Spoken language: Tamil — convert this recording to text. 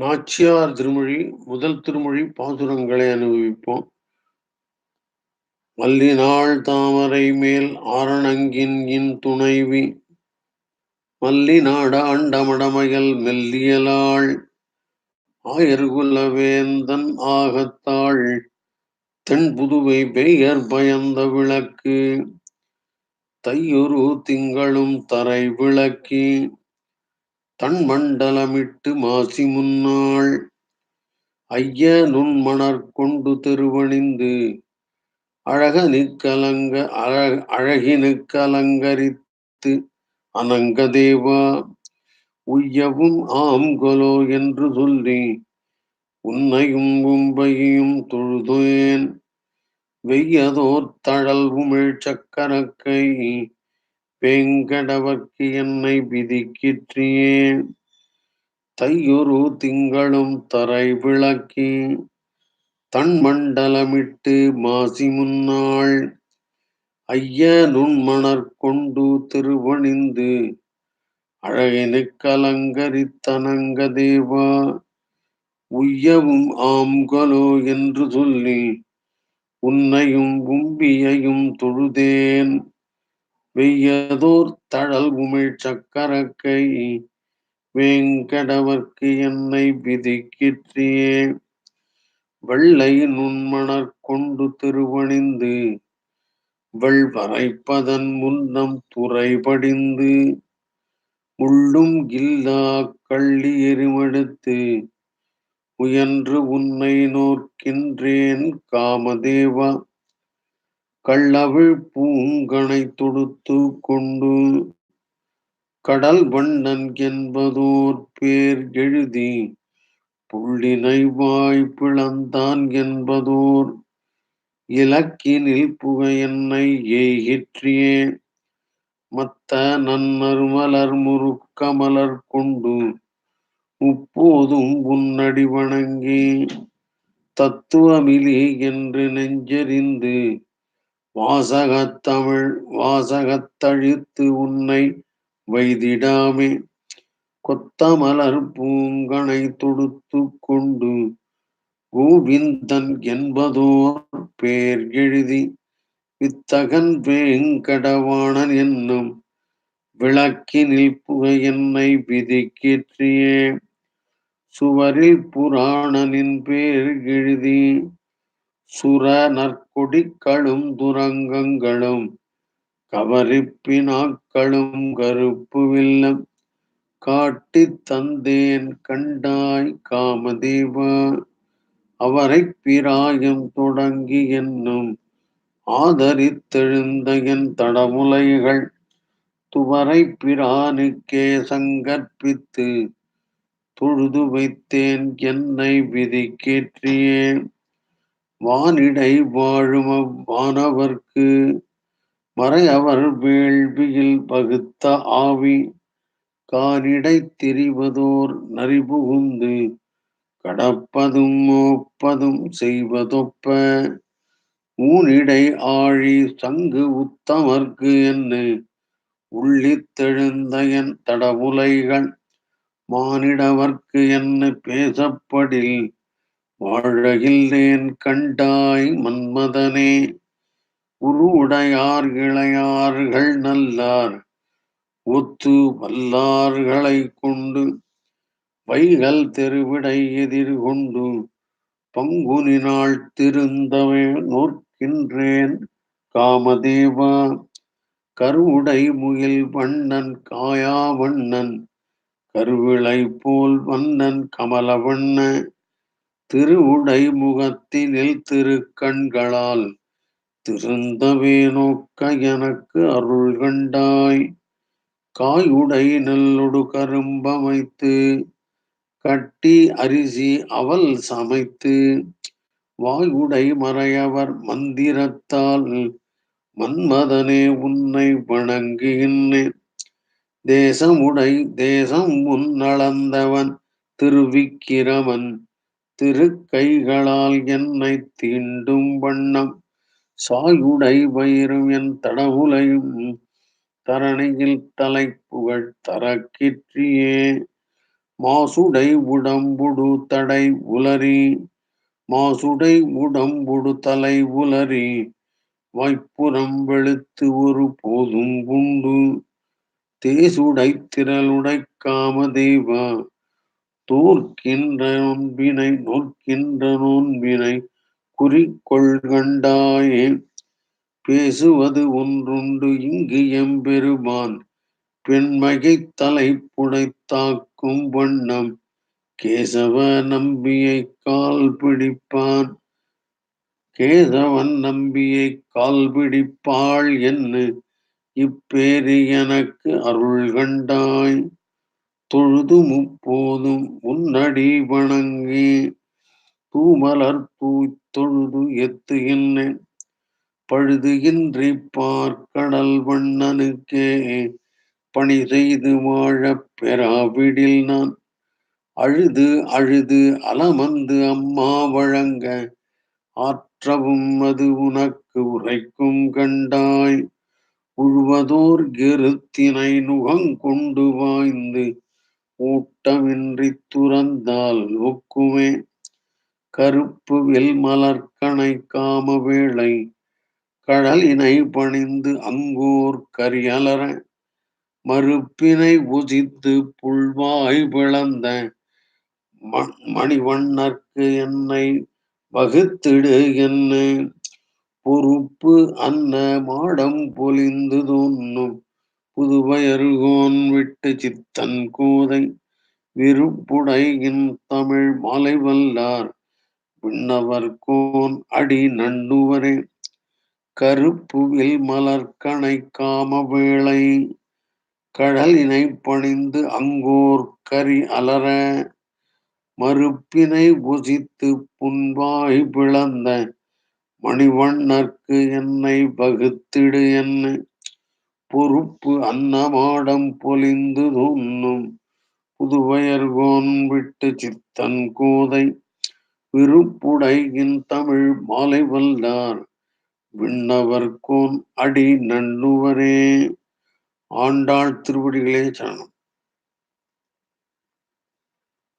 நாச்சியார் திருமொழி முதல் திருமொழி பாசுரங்களை அனுபவிப்போம். மல்லினாள் தாமரை மேல் ஆரணங்கின் இன் துணைவி மல்லி நாடாண்ட மெல்லியலாள் ஆயர்குலவேந்தன் ஆகத்தாள் தென் புதுவை பெயர் பயந்த விளக்கு தையொரு திங்களும் தரை விளக்கி தன் மண்டலமிட்டு மாசி முன்னாள் ஐய நுண்மணர் கொண்டு திருவணிந்து அழகனுக்கலங்க அழ அனங்க அனங்கதேவா உய்யவும் ஆம்கொலோ என்று சொல்லி உன்னையும் உம்பையும் தொழுதேன். வெய்யதோர் தழல் உமிழ் சக்கரக்கை வேங்கடவர்க்கு என்னை விதிக்கிற்றியே தையொரு திங்களும் தரை விளக்கி தன் மண்டலமிட்டு மாசி முன்னாள் ஐய நுண்மணர் கொண்டு திருவணிந்து அழகினுக்கலங்கரித்தனங்க தேவா. உய்யவும் ஆம்கலோ என்று சொல்லி உன்னையும் கும்பியையும் தொழுதேன். வெய்யதோர் தழல் உமிழ் சக்கரக்கை வேங்கடவர்க்கு என்னை விதிக்கிற்றியே. வெள்ளை நுண்மணர் கொண்டு திருவணிந்து வெள்வரைப்பதன் முன்னம் துறைபடிந்து முள்ளும் இல்லா கள்ளி எருமெடுத்து முயன்று உன்னை நோக்கின்றேன் காமதேவா கள்ளவிழ் பூங்கனை தொடுத்து கொண்டு கடல் வண்ணன் என்பதோர் பேர் எழுதி புள்ளினை வாய் பிளந்தான் என்பதோர் இலக்கினில் புகையென்னை ஏகிற்றியே. மத்த முறுக்க மலர் கொண்டு முப்போதும் உன்னடி வணங்கி தத்துவமிலி என்று நெஞ்செறிந்து வாசகத்தமிழ் வாசகத்தழித்து உன்னை வைதிடாமே. கொத்தமலர் பூங்கனை தொடுத்து கொண்டு கோவிந்தன் என்பதோர் பேர் எழுதி வித்தகன் வேங்கடவாணன் என்னும் விளக்கினில் புகை என்னை விதிக்கேற்றியே. சுவரில் புராணனின் பேர் எழுதி சுர நற்கொடிக்களும் துரங்கங்களும் கவரிப்பினாக்களும் கருப்பு வில்லம் காட்டி தந்தேன் கண்டாய் காமதேவா. அவரை பிராயம் தொடங்கி என்னும் ஆதரித்தெழுந்த என் தடமுலைகள் துவரை பிரானுக்கே சங்கற்பித்து தொழுது வைத்தேன் என்னை விதிக்கேற்றியே வானிடை வாழும் அவ்வானவர்க்கு மறையவர் வேள்வியில் பகுத்த ஆவி. கானிடை திரிவதோர் நரிபுகுந்து கடப்பதும் ஒப்பதும் செய்வதொப்ப. ஊனிடை ஆழி சங்கு உத்தமர்க்கு என்று உள்ளித்தெழுந்த என் தடமுலைகள் மானிடவர்க்கு என்ன பேசப்படில். வாழகில்லேன் கண்டாய் மன்மதனே உருவுடையார் இளையார்கள் நல்லார் ஒத்து வல்லார்களை கொண்டு வைகள் தெருவிடை எதிர்கொண்டு பங்குனி நாள் திருந்தவே நோக்கின்றேன் காமதேவா. கருவுடை முகில் வண்ணன் காயா வண்ணன் கருவிளை போல் வண்ணன் கமலவண்ண திருவுடை முகத்தினில் திருக்கண்களால் திருந்தவே நோக்க எனக்கு அருள் கண்டாய். காயுடை நெல்லொடு கரும்பமைத்து கட்டி அரிசி அவல் சமைத்து. வாயுடை மறையவர் மந்திரத்தால் மன்மதனே உன்னை வணங்குகின்றேன். தேசமுடை தேசம் முன்னளந்தவன் திருவிக்கிரமன் திருக்கைகளால் என்னை தீண்டும் வண்ணம். சாயுடை வயிறும் என் தடவுலையும் தரணியில் தலை புகழ் தரக்கிற்றியே. மாசுடை உடம்புடு தடை உலரி மாசுடை உடம்புடு தலை உலரி வாய்ப்புறம் வெளுத்து ஒரு போதும் குண்டு தேசுடை திரளுடை காமதேவா தோற்கின்ற நோன்பினை நோக்கின்ற நோன்பினை குறிக்கொள்கண்டாயே பேசுவது ஒன்றுண்டு இங்கு எம்பெருமான் பெண்மகை தலை புடைத்தாக்கும் வண்ணம். கேசவ நம்பியை கால் பிடிப்பான். கேசவன் நம்பியை கால் பிடிப்பாள் என்று இப்பேறு எனக்கு அருள் கண்டாய். தொழுது முப்போதும் உன்னடி வணங்கி தூமலர் தூய் தொழுது எத்து என்ன. பழுது இன்றி பார்க்கடல் வண்ணனுக்கே பணி செய்து வாழப் பெறாவிடில் நான். அழுது அழுது அலமந்து அம்மா வழங்க ஆற்றவும் அது உனக்கு உரைக்கும் கண்டாய். உழுவதோர் கெருத்தினை நுகங்கொண்டு வாய்ந்து ஊட்டமின்றி துறந்தால் ஒக்குமே. கருப்பு வில் மலர்கனை காம வேளை கடலினை பணிந்து அங்கோர் கரியலர மறுப்பினை உதித்து புல்வாய் பிளந்த. மணிவண்ணர்க்கு என்னை வகுத்திடு என்ன. பொறுப்பு அன்ன மாடம் பொலிந்து தோன்னும். புதுவயருகோன் விட்டு சித்தன் கோதை விருப்புடையின் தமிழ் மாலை வல்லார். விண்ணவர்கோன் அடி நண்ணுவரே கருப்புவில் மலர்கனை காம வேளை கடலினை பணிந்து அங்கோர் கரி அலர மறுப்பினை புசித்து புன்வாய் பிளந்த மணிவண்ணர்க்கு என்னை பகுத்திடு என்ன பொறுப்பு அன்னமாடம் பொலிந்து தோன்னும். புதுவயர்கோன் விட்டு சித்தன் கோதை விருப்புடையின் தமிழ் மாலை வல்லார் விண்ணவர்கோன் அடி நண்ணுவரே. ஆண்டாள் திருவடிகளே சரணம்.